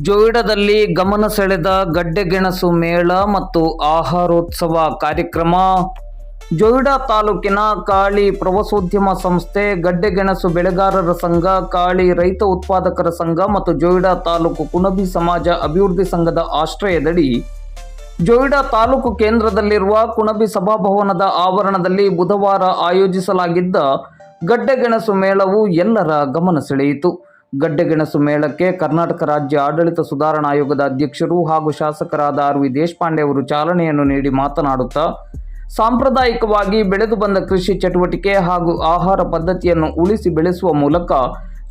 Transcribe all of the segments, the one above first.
ಜೋಯಿಡಾದಲ್ಲಿ ಗಮನ ಸೆಳೆದ ಗಡ್ಡೆಗೆಣಸು ಮೇಳ ಮತ್ತು ಆಹಾರೋತ್ಸವ ಕಾರ್ಯಕ್ರಮ. ಜೋಯಿಡಾ ತಾಲೂಕಿನ ಕಾಳಿ ಪ್ರವಾಸೋದ್ಯಮ ಸಂಸ್ಥೆ ಗಡ್ಡೆಗೆಣಸು ಬೆಳೆಗಾರರ ಸಂಘ, ಕಾಳಿ ರೈತ ಉತ್ಪಾದಕರ ಸಂಘ ಮತ್ತು ಜೋಯಿಡಾ ತಾಲೂಕು ಕುಣಬಿ ಸಮಾಜ ಅಭಿವೃದ್ಧಿ ಸಂಘದ ಆಶ್ರಯದಡಿ ಜೋಯಿಡಾ ತಾಲೂಕು ಕೇಂದ್ರದಲ್ಲಿರುವ ಕುಣಬಿ ಸಭಾಭವನದ ಆವರಣದಲ್ಲಿ ಬುಧವಾರ ಆಯೋಜಿಸಲಾಗಿದ್ದ ಗಡ್ಡೆಗೆಣಸು ಮೇಳವು ಎಲ್ಲರ ಗಮನ ಸೆಳೆಯಿತು. ಗಡ್ಡೆಗೆಣಸು ಮೇಳಕ್ಕೆ ಕರ್ನಾಟಕ ರಾಜ್ಯ ಆಡಳಿತ ಸುಧಾರಣಾ ಆಯೋಗದ ಅಧ್ಯಕ್ಷರು ಹಾಗೂ ಶಾಸಕರಾದ ಆರ್ ವಿ ದೇಶಪಾಂಡೆ ಅವರು ಚಾಲನೆಯನ್ನು ನೀಡಿ ಮಾತನಾಡುತ್ತಾ, ಸಾಂಪ್ರದಾಯಿಕವಾಗಿ ಬೆಳೆದು ಬಂದ ಕೃಷಿ ಚಟುವಟಿಕೆ ಹಾಗೂ ಆಹಾರ ಪದ್ಧತಿಯನ್ನು ಉಳಿಸಿ ಬೆಳೆಸುವ ಮೂಲಕ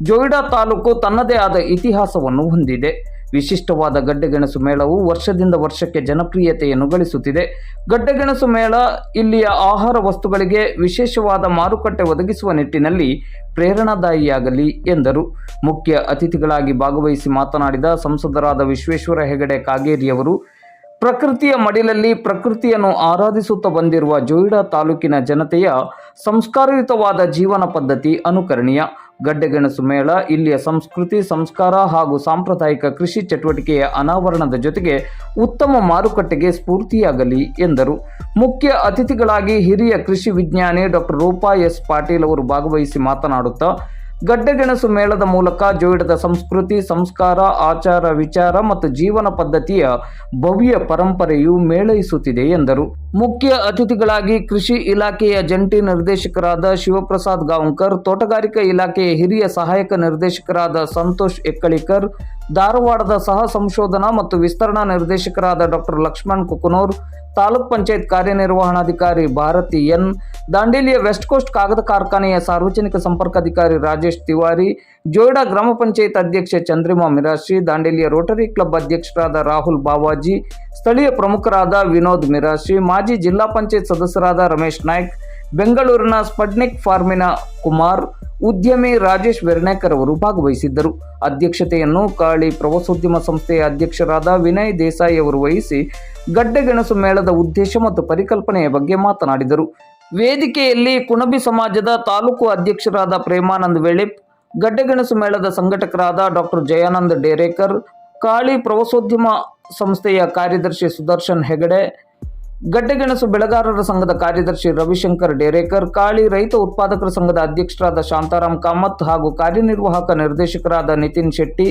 ಜೋಯಿಡಾ ತಾಲೂಕು ತನ್ನದೇ ಆದ ಇತಿಹಾಸವನ್ನು ಹೊಂದಿದೆ. ವಿಶಿಷ್ಟವಾದ ಗಡ್ಡೆಗೆಣಸು ಮೇಳವು ವರ್ಷದಿಂದ ವರ್ಷಕ್ಕೆ ಜನಪ್ರಿಯತೆಯನ್ನು ಗಳಿಸುತ್ತಿದೆ. ಗಡ್ಡೆಗೆಣಸು ಮೇಳ ಇಲ್ಲಿಯ ಆಹಾರ ವಸ್ತುಗಳಿಗೆ ವಿಶೇಷವಾದ ಮಾರುಕಟ್ಟೆ ಒದಗಿಸುವ ನಿಟ್ಟಿನಲ್ಲಿ ಪ್ರೇರಣಾದಾಯಿಯಾಗಲಿ ಎಂದರು. ಮುಖ್ಯ ಅತಿಥಿಗಳಾಗಿ ಭಾಗವಹಿಸಿ ಮಾತನಾಡಿದ ಸಂಸದರಾದ ವಿಶ್ವೇಶ್ವರ ಹೆಗಡೆ ಕಾಗೇರಿಯವರು, ಪ್ರಕೃತಿಯ ಮಡಿಲಲ್ಲಿ ಪ್ರಕೃತಿಯನ್ನು ಆರಾಧಿಸುತ್ತಾ ಬಂದಿರುವ ಜೋಯಿಡಾ ತಾಲೂಕಿನ ಜನತೆಯ ಸಂಸ್ಕಾರಯುತವಾದ ಜೀವನ ಪದ್ಧತಿ ಅನುಕರಣೀಯ. ಗಡ್ಡೆಗೆಣಸು ಮೇಳ, ಇಲ್ಲಿಯ ಸಂಸ್ಕೃತಿ, ಸಂಸ್ಕಾರ ಹಾಗೂ ಸಾಂಪ್ರದಾಯಿಕ ಕೃಷಿ ಚಟುವಟಿಕೆಯ ಅನಾವರಣದ ಜೊತೆಗೆ ಉತ್ತಮ ಮಾರುಕಟ್ಟೆಗೆ ಸ್ಫೂರ್ತಿಯಾಗಲಿ ಎಂದರು. ಮುಖ್ಯ ಅತಿಥಿಗಳಾಗಿ ಹಿರಿಯ ಕೃಷಿ ವಿಜ್ಞಾನಿ ಡಾಕ್ಟರ್ ರೂಪಾ ಎಸ್ ಪಾಟೀಲ್ ಅವರು ಭಾಗವಹಿಸಿ ಮಾತನಾಡುತ್ತಾ ಗಡ್ಡೆಗೆಣಸು ಮೇಳದ ಮೂಲಕ ಜೋಯಿಡದ ಸಂಸ್ಕೃತಿ, ಸಂಸ್ಕಾರ, ಆಚಾರ, ವಿಚಾರ ಮತ್ತು ಜೀವನ ಪದ್ಧತಿಯ ಭವ್ಯ ಪರಂಪರೆಯು ಮೇಳೈಸುತ್ತಿದೆ ಎಂದರು. ಮುಖ್ಯ ಅತಿಥಿಗಳಾಗಿ ಕೃಷಿ ಇಲಾಖೆಯ ಜಂಟಿ ನಿರ್ದೇಶಕರಾದ ಶಿವಪ್ರಸಾದ್ ಗಾಂವ್ಕರ್, ತೋಟಗಾರಿಕಾ ಇಲಾಖೆಯ ಹಿರಿಯ ಸಹಾಯಕ ನಿರ್ದೇಶಕರಾದ ಸಂತೋಷ್ ಎಕ್ಕಳಿಕರ್ ಧಾರವಾಡದ ಸಹ ಸಂಶೋಧನಾ ಮತ್ತು ವಿಸ್ತರಣಾ ನಿರ್ದೇಶಕರಾದ ಡಾಕ್ಟರ್ ಲಕ್ಷ್ಮಣ್ ಕುಕನೂರ್, ತಾಲೂಕ್ ಪಂಚಾಯತ್ ಕಾರ್ಯನಿರ್ವಹಣಾಧಿಕಾರಿ ಭಾರತಿ ಎನ್, ದಾಂಡೇಲಿಯ ವೆಸ್ಟ್ ಕೋಸ್ಟ್ ಕಾಗದ ಕಾರ್ಖಾನೆಯ ಸಾರ್ವಜನಿಕ ಸಂಪರ್ಕಾಧಿಕಾರಿ ರಾಜೇಶ್ ತಿವಾರಿ, ಜೋಯಿಡಾ ಗ್ರಾಮ ಪಂಚಾಯತ್ ಅಧ್ಯಕ್ಷೆ ಚಂದ್ರಿಮಾ ಮಿರಾಶಿ, ದಾಂಡೇಲಿಯ ರೋಟರಿ ಕ್ಲಬ್ ಅಧ್ಯಕ್ಷರಾದ ರಾಹುಲ್ ಬಾವಾಜಿ, ಸ್ಥಳೀಯ ಪ್ರಮುಖರಾದ ವಿನೋದ್ ಮಿರಾಶಿ, ಮಾಜಿ ಜಿಲ್ಲಾ ಪಂಚಾಯತ್ ಸದಸ್ಯರಾದ ರಮೇಶ್ ನಾಯ್ಕ್ ಬೆಂಗಳೂರಿನ ಸ್ಪಡ್ನಿಕ್ ಫಾರ್ಮಿನ ಕುಮಾರ್, ಉದ್ಯಮಿ ರಾಜೇಶ್ ವೆರ್ನೇಕರ್ ಅವರು ಭಾಗವಹಿಸಿದ್ದರು. ಅಧ್ಯಕ್ಷತೆಯನ್ನು ಕಾಳಿ ಪ್ರವಾಸೋದ್ಯಮ ಸಂಸ್ಥೆಯ ಅಧ್ಯಕ್ಷರಾದ ವಿನಯ್ ದೇಸಾಯಿ ಅವರು ವಹಿಸಿ ಗಡ್ಡೆಗೆಣಸು ಮೇಳದ ಉದ್ದೇಶ ಮತ್ತು ಪರಿಕಲ್ಪನೆಯ ಬಗ್ಗೆ ಮಾತನಾಡಿದರು. ವೇದಿಕೆಯಲ್ಲಿ ಕುಣಬಿ ಸಮಾಜದ ತಾಲೂಕು ಅಧ್ಯಕ್ಷರಾದ ಪ್ರೇಮಾನಂದ್ ವೆಳಿಪ್, ಗಡ್ಡೆಗೆಣಸು ಮೇಳದ ಸಂಘಟಕರಾದ ಡಾಕ್ಟರ್ ಜಯಾನಂದ್ ಡೇರೇಕರ್, ಕಾಳಿ ಪ್ರವಾಸೋದ್ಯಮ ಸಂಸ್ಥೆಯ ಕಾರ್ಯದರ್ಶಿ ಸುದರ್ಶನ್ ಹೆಗಡೆ ಗಡ್ಡೆಗೆಣಸು ಬೆಳೆಗಾರರ ಸಂಘದ ಕಾರ್ಯದರ್ಶಿ ರವಿಶಂಕರ್ ಡೇರೇಕರ್, ಕಾಳಿ ರೈತ ಉತ್ಪಾದಕರ ಸಂಘದ ಅಧ್ಯಕ್ಷರಾದ ಶಾಂತಾರಾಮ್ ಕಾಮತ್ ಹಾಗೂ ಕಾರ್ಯನಿರ್ವಾಹಕ ನಿರ್ದೇಶಕರಾದ ನಿತಿನ್ ಶೆಟ್ಟಿ,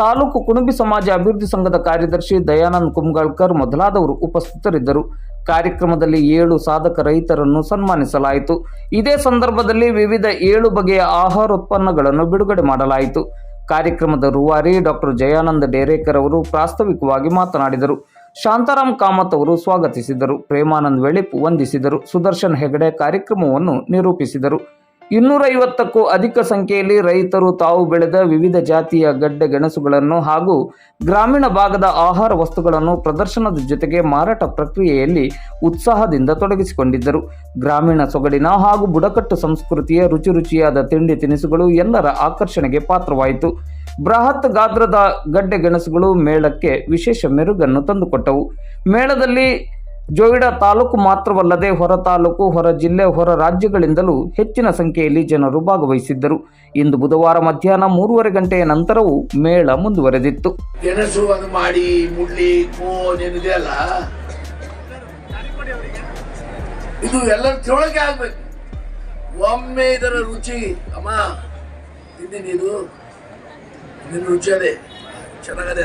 ತಾಲೂಕು ಕುಣಬಿ ಸಮಾಜ ಅಭಿವೃದ್ಧಿ ಸಂಘದ ಕಾರ್ಯದರ್ಶಿ ದಯಾನಂದ್ ಕುಂಬಾಳ್ಕರ್ ಮೊದಲಾದವರು ಉಪಸ್ಥಿತರಿದ್ದರು. ಕಾರ್ಯಕ್ರಮದಲ್ಲಿ ಏಳು ಸಾಧಕ ರೈತರನ್ನು ಸನ್ಮಾನಿಸಲಾಯಿತು. ಇದೇ ಸಂದರ್ಭದಲ್ಲಿ ವಿವಿಧ ಏಳು ಬಗೆಯ ಆಹಾರೋತ್ಪನ್ನಗಳನ್ನು ಬಿಡುಗಡೆ ಮಾಡಲಾಯಿತು. ಕಾರ್ಯಕ್ರಮದ ರೂವಾರಿ ಡಾಕ್ಟರ್ ಜಯಾನಂದ ಡೇರೇಕರ್ ಅವರು ಪ್ರಾಸ್ತಾವಿಕವಾಗಿ ಮಾತನಾಡಿದರು. ಶಾಂತಾರಾಮ್ ಕಾಮತ್ ಅವರು ಸ್ವಾಗತಿಸಿದರು. ಪ್ರೇಮಾನಂದ್ ವೆಳಿಪ್ ವಂದಿಸಿದರು. ಸುದರ್ಶನ್ ಹೆಗಡೆ ಕಾರ್ಯಕ್ರಮವನ್ನು ನಿರೂಪಿಸಿದರು. ಇನ್ನೂರೈವತ್ತಕ್ಕೂ ಅಧಿಕ ಸಂಖ್ಯೆಯಲ್ಲಿ ರೈತರು ತಾವು ಬೆಳೆದ ವಿವಿಧ ಜಾತಿಯ ಗಡ್ಡೆ ಗೆಣಸುಗಳನ್ನು ಹಾಗೂ ಗ್ರಾಮೀಣ ಭಾಗದ ಆಹಾರ ವಸ್ತುಗಳನ್ನು ಪ್ರದರ್ಶನದ ಜೊತೆಗೆ ಮಾರಾಟ ಪ್ರಕ್ರಿಯೆಯಲ್ಲಿ ಉತ್ಸಾಹದಿಂದ ತೊಡಗಿಸಿಕೊಂಡಿದ್ದರು. ಗ್ರಾಮೀಣ ಸೊಗಡಿನ ಹಾಗೂ ಬುಡಕಟ್ಟು ಸಂಸ್ಕೃತಿಯ ರುಚಿ ರುಚಿಯಾದ ತಿಂಡಿ ತಿನಿಸುಗಳು ಎಲ್ಲರ ಆಕರ್ಷಣೆಗೆ ಪಾತ್ರವಾಯಿತು. ಬೃಹತ್ ಗಾತ್ರದ ಗಡ್ಡೆ ಗೆಣಸುಗಳು ಮೇಳಕ್ಕೆ ವಿಶೇಷ ಮೆರುಗನ್ನು ತಂದುಕೊಟ್ಟವು. ಮೇಳದಲ್ಲಿ ಜೋಯಿಡಾ ತಾಲೂಕು ಮಾತ್ರವಲ್ಲದೆ ಹೊರ ತಾಲೂಕು, ಹೊರ ಜಿಲ್ಲೆ, ಹೊರ ರಾಜ್ಯಗಳಿಂದಲೂ ಹೆಚ್ಚಿನ ಸಂಖ್ಯೆಯಲ್ಲಿ ಜನರು ಭಾಗವಹಿಸಿದ್ದರು. ಇಂದು ಬುಧವಾರ ಮಧ್ಯಾಹ್ನ ಮೂರುವರೆ ಗಂಟೆಯ ನಂತರವೂ ಮೇಳ ಮುಂದುವರೆದಿತ್ತು. ಮಾಡಿ, ಮುಳ್ಳಿ ಒಮ್ಮೆ ಇದರ ರುಚಿ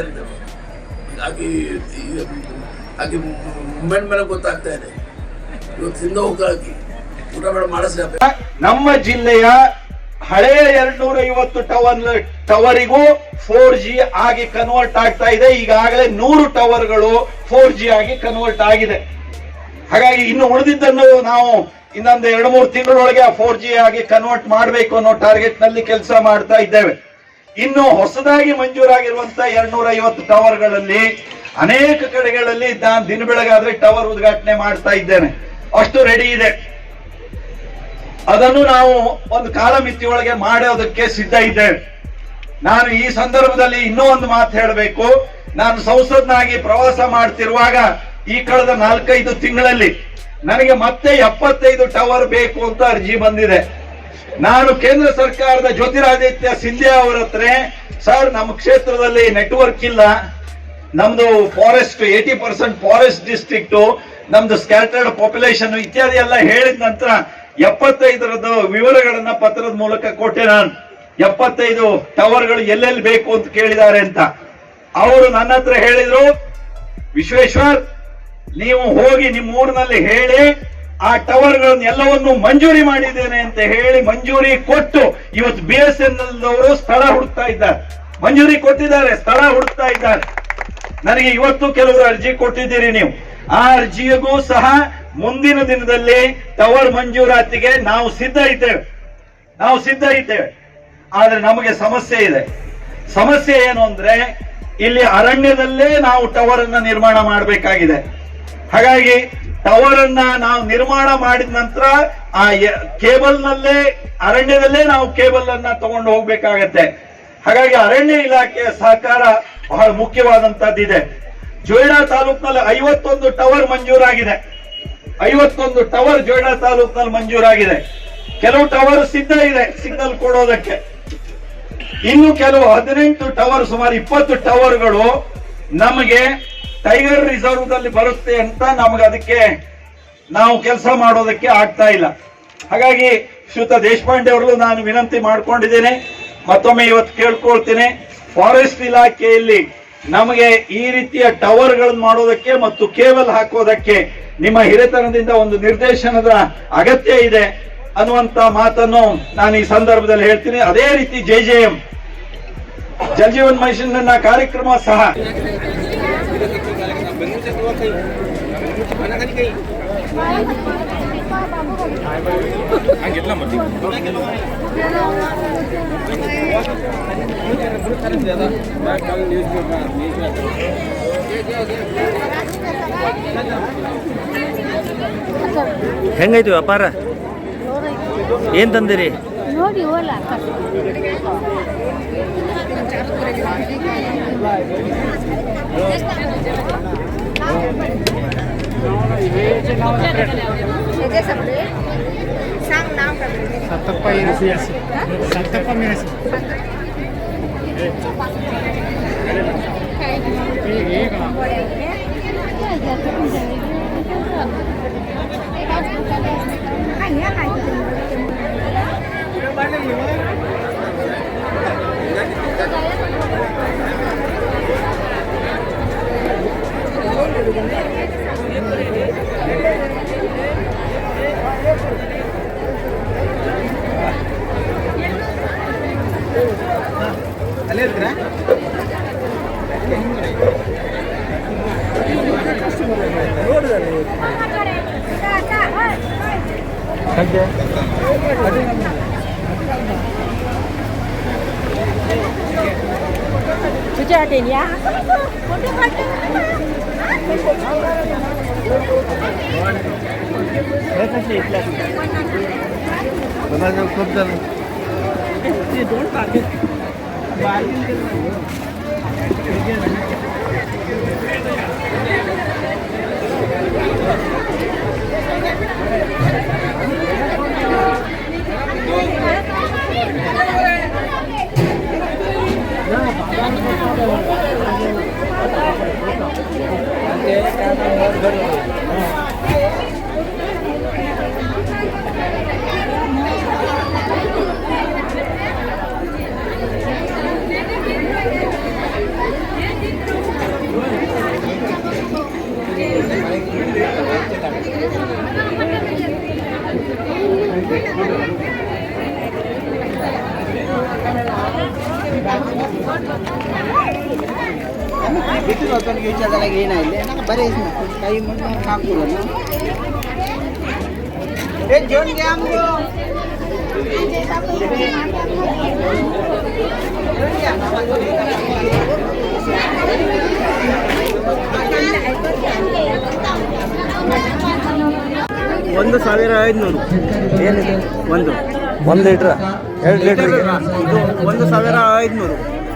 ಅಂತ ಹಾಗೆ ಈಗ ಹಾಗೆ ಮೂಮೆಂಟ್ ಮೇಲೆ ಗೊತ್ತಾಗ್ತಾ ಇದೆ. ಇವತ್ತು ತಿಂದ ಹೋಗಿ ಊಟ ಬೇಡ ಮಾಡಿಸ್ಬೇಕು ನಮ್ಮ ಜಿಲ್ಲೆಯ ಹಳೆಯ ಎರಡ್ನೂರ ಐವತ್ತು ಟವರ್ ಟವರಿಗೂ ಫೋರ್ ಜಿ ಆಗಿ ಕನ್ವರ್ಟ್ ಆಗ್ತಾ ಇದೆ. ಈಗಾಗಲೇ ನೂರು ಟವರ್ಗಳು ಫೋರ್ ಜಿ ಆಗಿ ಕನ್ವರ್ಟ್ ಆಗಿದೆ. ಹಾಗಾಗಿ ಇನ್ನು ಉಳಿದಿದ್ದನ್ನು ನಾವು ಇನ್ನೊಂದು ಎರಡು ಮೂರು ತಿಂಗಳೊಳಗೆ ಫೋರ್ ಜಿ ಆಗಿ ಕನ್ವರ್ಟ್ ಮಾಡಬೇಕು ಅನ್ನೋ ಟಾರ್ಗೆಟ್ನಲ್ಲಿ ಕೆಲಸ ಮಾಡ್ತಾ ಇದ್ದೇವೆ. ಇನ್ನು ಹೊಸದಾಗಿ ಮಂಜೂರಾಗಿರುವಂತ ಎರಡ್ನೂರ ಐವತ್ತು ಟವರ್ಗಳಲ್ಲಿ ಅನೇಕ ಕಡೆಗಳಲ್ಲಿ ನಾನು ದಿನ ಬೆಳಗಾದ್ರೆ ಟವರ್ ಉದ್ಘಾಟನೆ ಮಾಡ್ತಾ ಇದ್ದೇನೆ. ಅಷ್ಟು ರೆಡಿ ಇದೆ. ಅದನ್ನು ನಾವು ಒಂದು ಕಾಲಮಿತಿ ಒಳಗೆ ಮಾಡೋದಕ್ಕೆ ಸಿದ್ಧ ಇದ್ದೇವೆ ನಾನು ಈ ಸಂದರ್ಭದಲ್ಲಿ ಇನ್ನೂ ಒಂದು ಮಾತು ಹೇಳಬೇಕು. ನಾನು ಸಂಸದನಾಗಿ ಪ್ರವಾಸ ಮಾಡ್ತಿರುವಾಗ ಈ ಕಳೆದ ನಾಲ್ಕೈದು ತಿಂಗಳಲ್ಲಿ ನನಗೆ ಮತ್ತೆ ಎಪ್ಪತ್ತೈದು ಟವರ್ ಬೇಕು ಅಂತ ಅರ್ಜಿ ಬಂದಿದೆ. ನಾನು ಕೇಂದ್ರ ಸರ್ಕಾರದ ಜ್ಯೋತಿರಾದಿತ್ಯ ಸಿಂಧ್ಯಾ ಅವರ ಹತ್ರ, ಸರ್, ನಮ್ಮ ಕ್ಷೇತ್ರದಲ್ಲಿ ನೆಟ್ವರ್ಕ್ ಇಲ್ಲ. ನಮ್ದು forest eighty percent forest district ನಮ್ದು ಸ್ಕ್ಯಾಟರ್ಡ್ ಪಾಪ್ಯುಲೇಷನ್ ಇತ್ಯಾದಿ ಎಲ್ಲ ಹೇಳಿದ ನಂತರ ಎಪ್ಪತ್ತೈದರದ್ದು ವಿವರಗಳನ್ನ ಪತ್ರದ ಮೂಲಕ ಕೊಟ್ಟೆ ನಾನು. ಎಪ್ಪತ್ತೈದು ಟವರ್ಗಳು ಎಲ್ಲೆಲ್ಲಿ ಬೇಕು ಅಂತ ಕೇಳಿದ್ದಾರೆ ಅಂತ. ಅವರು ನನ್ನ ಹತ್ರ ಹೇಳಿದ್ರು, ವಿಶ್ವೇಶ್ವರ್, ನೀವು ಹೋಗಿ ನಿಮ್ಮ ಊರಿನಲ್ಲಿ ಹೇಳಿ, ಆ ಟವರ್ಗಳನ್ನ ಎಲ್ಲವನ್ನು ಮಂಜೂರಿ ಮಾಡಿದ್ದೇನೆ ಅಂತ ಹೇಳಿ ಮಂಜೂರಿ ಕೊಟ್ಟು ಇವತ್ತು ಬಿ ಎಸ್ ಎನ್ ಎಲ್ ಸ್ಥಳ ಹುಡುಕ್ತಾ ಇದ್ದಾರೆ. ಮಂಜೂರಿ ಕೊಟ್ಟಿದ್ದಾರೆ, ಸ್ಥಳ ಹುಡುಕ್ತಾ ಇದ್ದಾರೆ. ನನಗೆ ಇವತ್ತು ಕೆಲವರು ಅರ್ಜಿ ಕೊಟ್ಟಿದ್ದೀರಿ ನೀವು. ಆ ಅರ್ಜಿಗೂ ಸಹ ಮುಂದಿನ ದಿನದಲ್ಲಿ ಟವರ್ ಮಂಜೂರಾತಿಗೆ ನಾವು ಸಿದ್ಧ ಇದ್ದೇವೆ. ನಾವು ಸಿದ್ಧ ಇದ್ದೇವೆ. ಆದ್ರೆ ನಮಗೆ ಸಮಸ್ಯೆ ಇದೆ. ಸಮಸ್ಯೆ ಏನು ಅಂದ್ರೆ, ಇಲ್ಲಿ ಅರಣ್ಯದಲ್ಲೇ ನಾವು ಟವರ್ ಅನ್ನ ನಿರ್ಮಾಣ ಮಾಡಬೇಕಾಗಿದೆ. ಹಾಗಾಗಿ ಟವರ್ ಅನ್ನ ನಾವು ನಿರ್ಮಾಣ ಮಾಡಿದ ನಂತರ ಆ ಕೇಬಲ್ ನಲ್ಲೇ ಅರಣ್ಯದಲ್ಲೇ ನಾವು ಕೇಬಲ್ ಅನ್ನ ತಗೊಂಡು ಹೋಗ್ಬೇಕಾಗತ್ತೆ. ಹಾಗಾಗಿ ಅರಣ್ಯ ಇಲಾಖೆಯ ಸಹಕಾರ ಬಹಳ ಮುಖ್ಯವಾದಂತದ್ದಿದೆ ಜೋಯಿಡಾ ತಾಲೂಕ್ನಲ್ಲಿ ಐವತ್ತೊಂದು ಟವರ್ ಮಂಜೂರಾಗಿದೆ. ಐವತ್ತೊಂದು ಟವರ್ ಜೋಯಿಡಾ ತಾಲೂಕ್ನಲ್ಲಿ ಮಂಜೂರಾಗಿದೆ. ಕೆಲವು ಟವರ್ ಸಿದ್ಧ ಇದೆ, ಸಿಗ್ನಲ್ ಕೊಡೋದಕ್ಕೆ. ಇನ್ನು ಕೆಲವು ಹದಿನೆಂಟು ಟವರ್, ಸುಮಾರು ಇಪ್ಪತ್ತು ಟವರ್ಗಳು ನಮಗೆ ಟೈಗರ್ ರಿಸರ್ವ್ ದಲ್ಲಿ ಬರುತ್ತೆ ಅಂತ ನಮ್ಗೆ ಅದಕ್ಕೆ ನಾವು ಕೆಲಸ ಮಾಡೋದಕ್ಕೆ ಆಗ್ತಾ ಇಲ್ಲ. ಹಾಗಾಗಿ ಶ್ರುತ ದೇಶಪಾಂಡೆ ಅವರು ನಾನು ವಿನಂತಿ ಮಾಡ್ಕೊಂಡಿದ್ದೇನೆ. ಮತ್ತೊಮ್ಮೆ ಇವತ್ತು ಕೇಳ್ಕೊಳ್ತೀನಿ. ಫಾರೆಸ್ಟ್ ಇಲಾಖೆಯಲ್ಲಿ ನಮಗೆ ಈ ರೀತಿಯ ಟವರ್ಗಳನ್ನು ಮಾಡೋದಕ್ಕೆ ಮತ್ತು ಕೇಬಲ್ ಹಾಕೋದಕ್ಕೆ ನಿಮ್ಮ ಹಿರಿತನದಿಂದ ಒಂದು ನಿರ್ದೇಶನದ ಅಗತ್ಯ ಇದೆ ಅನ್ನುವಂತ ಮಾತನ್ನು ನಾನು ಈ ಸಂದರ್ಭದಲ್ಲಿ ಹೇಳ್ತೀನಿ. ಅದೇ ರೀತಿ J J M Jal Jeevan mission ನನ್ನ ಕಾರ್ಯಕ್ರಮ ಸಹ ಹೆಂಗೈತಿ ವ್ಯಾಪಾರ? ಏನ್ ತಂದಿರಿ? ನೋಡಿ हे सगळे सांग नाव सत्तप्पा सत्तप्पा मिळायचं तुझ्या हॉटेल या खूप झालं ವಿಚಾರದಾಗ ನಂಗೆ ಬರೀ ಕೈ ಏ ಹಂಗು ಒಂದು ಸಾವಿರ ಐದುನೂರು. ಏನಿದೆ? ಒಂದು. ಒಂದು ಲೀಟ್ರ್. ಎರಡು ಲೀಟ್ರ್ ಇದು ಒಂದು ಸಾವಿರ ಐದುನೂರು.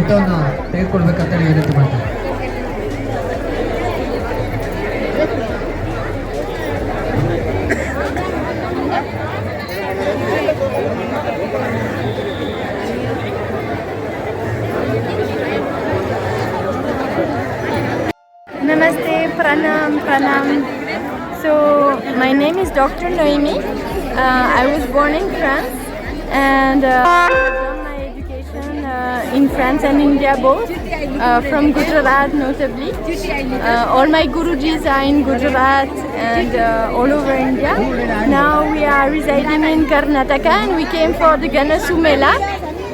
ಊಟವನ್ನು ತೆಗೆದುಕೊಳ್ಬೇಕಂತ ವಿನಂತಿ ಮಾಡ್ತಾರೆ Namaste, pranam, pranam. So, my name is Dr. Noemi. Uh, I was born in France and uh, in France and India both, uh, from Gujarat notably. Uh, all my Gurujis are in Gujarat and uh, all over India. Now we are residing in Karnataka and we came for the Ganasu Mela.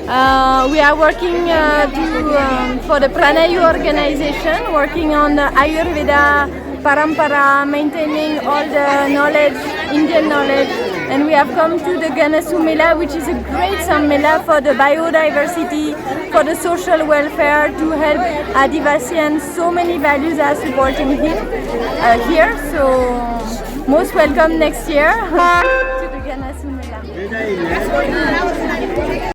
Uh, we are working uh, to, um, for the Pranayu organization, working on the Ayurveda, Parampara, maintaining all the knowledge, Indian knowledge. And we have come to the Ganasu Mela, which is a great Sammela for the biodiversity, for the social welfare, to help Adivasi and so many values are supporting him uh, here. So most welcome next year to the Ganasu Mela.